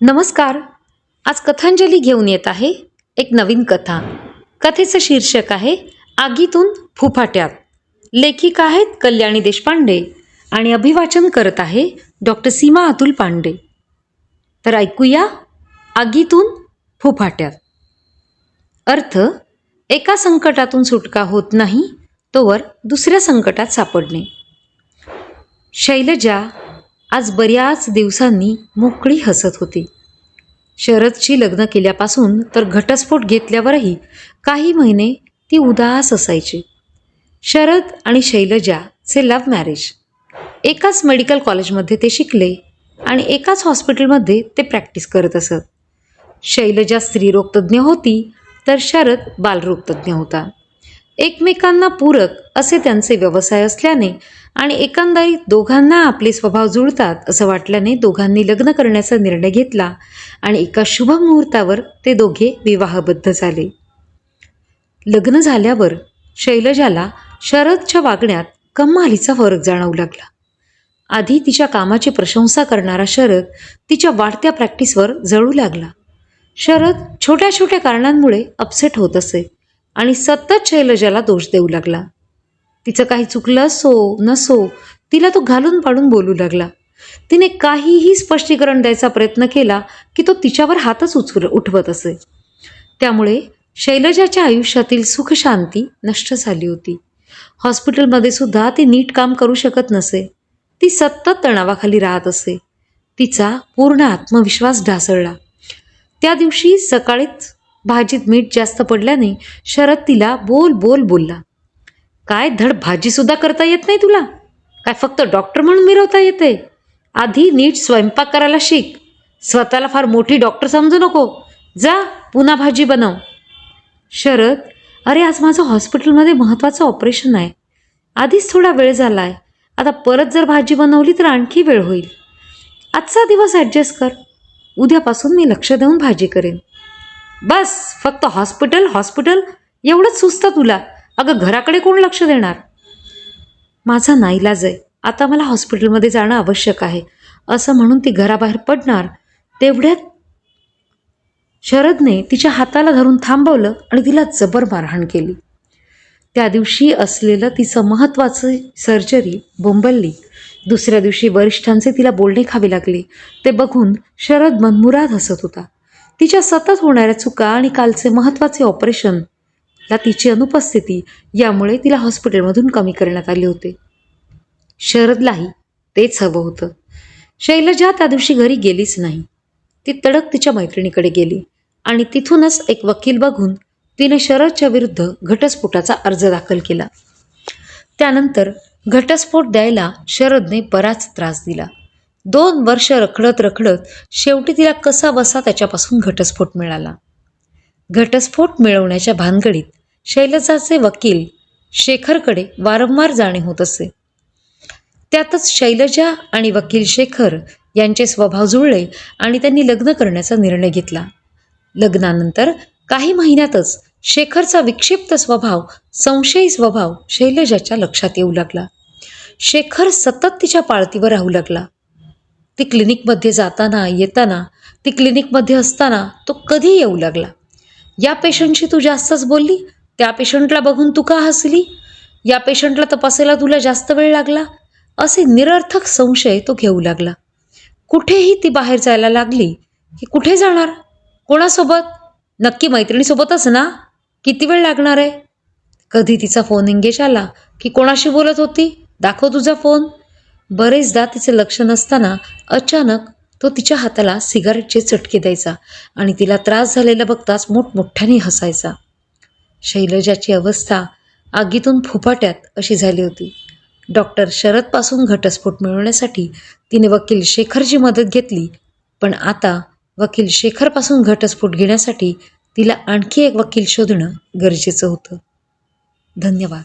नमस्कार. आज कथांजली घेऊन येत आहे एक नवीन कथा. कथेचं शीर्षक आहे आगीतून फुफाट्यात. लेखिका आहेत कल्याणी देशपांडे आणि अभिवाचन करत आहे डॉक्टर सीमा अतुल पांडे. तर ऐकूया आगीतून फुफाट्यात. अर्थ एका संकटातून सुटका होत नाही तोवर दुसऱ्या संकटात सापडणे. शैलजा आज बऱ्याच दिवसांनी मोकळी हसत होती. शरदशी लग्न केल्यापासून तर घटस्फोट घेतल्यावरही काही महिने ती उदास असायची. शरद आणि शैलजाचे लव्ह मॅरेज एकाच मेडिकल कॉलेजमध्ये ते शिकले आणि एकाच हॉस्पिटलमध्ये ते प्रॅक्टिस करत असत. शैलजा स्त्रीरोगतज्ञ होती तर शरद बालरोगतज्ञ होता. एकमेकांना पूरक असे त्यांचे व्यवसाय असल्याने आणि एकंदरीत दोघांना आपले स्वभाव जुळतात असं वाटल्याने दोघांनी लग्न करण्याचा निर्णय घेतला आणि एका शुभ मुहूर्तावर ते दोघे विवाहबद्ध झाले. लग्न झाल्यावर शैलजाला शरदच्या वागण्यात कमालीचा फरक जाणवू लागला. आधी तिच्या कामाची प्रशंसा करणारा शरद तिच्या वाढत्या प्रॅक्टिसवर जळू लागला. शरद छोट्या छोट्या कारणांमुळे अपसेट होत असे. आणि सतत शैलजाला दोष देऊ लागला. तिचं काही चुकलं असो नसो तिला तो घालून पाडून बोलू लागला. तिने काहीही स्पष्टीकरण द्यायचा प्रयत्न केला की तो तिच्यावर हातच उचल उठवत असे. त्यामुळे शैलजाच्या आयुष्यातील सुखशांती नष्ट झाली होती. हॉस्पिटलमध्ये सुद्धा ती नीट काम करू शकत नसे. ती सतत तणावाखाली राहत असे. तिचा पूर्ण आत्मविश्वास ढासळला. त्या दिवशी सकाळीच भाजीत मीठ जास्त पडल्याने शरद तिला बोल बोल बोलला. काय धड भाजीसुद्धा करता येत नाही तुला? काय फक्त डॉक्टर म्हणून मिरवता येते? आधी नीट स्वयंपाक करायला शिक. स्वतःला फार मोठी डॉक्टर समजू नको. जा पुन्हा भाजी बनव. शरद अरे आज माझं हॉस्पिटलमध्ये महत्त्वाचं ऑपरेशन आहे. आधीच थोडा वेळ झाला आहे आता परत जर भाजी बनवली तर आणखी वेळ होईल. आजचा दिवस ॲडजस्ट कर. उद्यापासून मी लक्ष देऊन भाजी करेन. बस फक्त हॉस्पिटल हॉस्पिटल एवढंच सुचतं तुला. अगं घराकडे कोण लक्ष देणार? माझा नाईलाज आहे. आता मला हॉस्पिटलमध्ये जाणं आवश्यक आहे. असं म्हणून ती घराबाहेर पडणार. तेवढ्यात शरदने तिच्या हाताला धरून थांबवलं आणि तिला जबर मारहाण केली. त्या दिवशी असलेलं तिचं महत्त्वाचं सर्जरी बोंबलली. दुसऱ्या दिवशी वरिष्ठांचे तिला बोलणे खावे लागले. ते बघून शरद मनमुराद हसत होता. तिच्या सतत होणाऱ्या चुका आणि कालचे महत्त्वाचे ऑपरेशन ला तिची अनुपस्थिती यामुळे तिला हॉस्पिटलमधून कमी करण्यात आले होते. शरदलाही तेच हवं होतं. शैलजा त्या दिवशी घरी गेलीच नाही. ती तडक तिच्या मैत्रिणीकडे गेली आणि तिथूनच एक वकील बघून तिने शरदच्या विरुद्ध घटस्फोटाचा अर्ज दाखल केला. त्यानंतर घटस्फोट द्यायला शरदने बराच त्रास दिला. दोन वर्ष रखडत रखडत शेवटी तिला कसा बसा त्याच्यापासून घटस्फोट मिळाला. घटस्फोट मिळवण्याच्या भानगडीत शैलजाचे वकील शेखरकडे वारंवार जाणे होत असे. त्यातच शैलजा आणि वकील शेखर यांचे स्वभाव जुळले आणि त्यांनी लग्न करण्याचा निर्णय घेतला. लग्नानंतर काही महिन्यातच शेखरचा विक्षिप्त स्वभाव संशयी स्वभाव शैलजाच्या लक्षात येऊ लागला. शेखर सतत तिच्या पाळतीवर राहू लागला. ती क्लिनिकमध्ये जाताना येताना ती क्लिनिकमध्ये असताना तो कधी येऊ लागला? या पेशंटशी तू जास्तच बोलली? त्या पेशंटला बघून तू का हसली? या पेशंटला तपासायला तुला जास्त वेळ लागला? असे निरर्थक संशय तो घेऊ लागला. कुठेही ती बाहेर जायला लागली की कुठे जाणार? कोणासोबत? नक्की मैत्रिणीसोबतच ना? किती वेळ लागणार आहे? कधी तिचा फोन एंगेज आला की कोणाशी बोलत होती? दाखव तुझा फोन. बरेचदा तिचे लक्ष नसताना अचानक तो तिच्या हाताला सिगारेटचे चटके द्यायचा आणि तिला त्रास झालेला बघताच मोठमोठ्याने हसायचा. शैलजाची अवस्था आगीतून फुफाट्यात अशी झाली होती. डॉक्टर शरदपासून घटस्फोट मिळवण्यासाठी तिने वकील शेखरची मदत घेतली पण आता वकील शेखरपासून घटस्फोट घेण्यासाठी तिला आणखी एक वकील शोधणं गरजेचं होतं. धन्यवाद.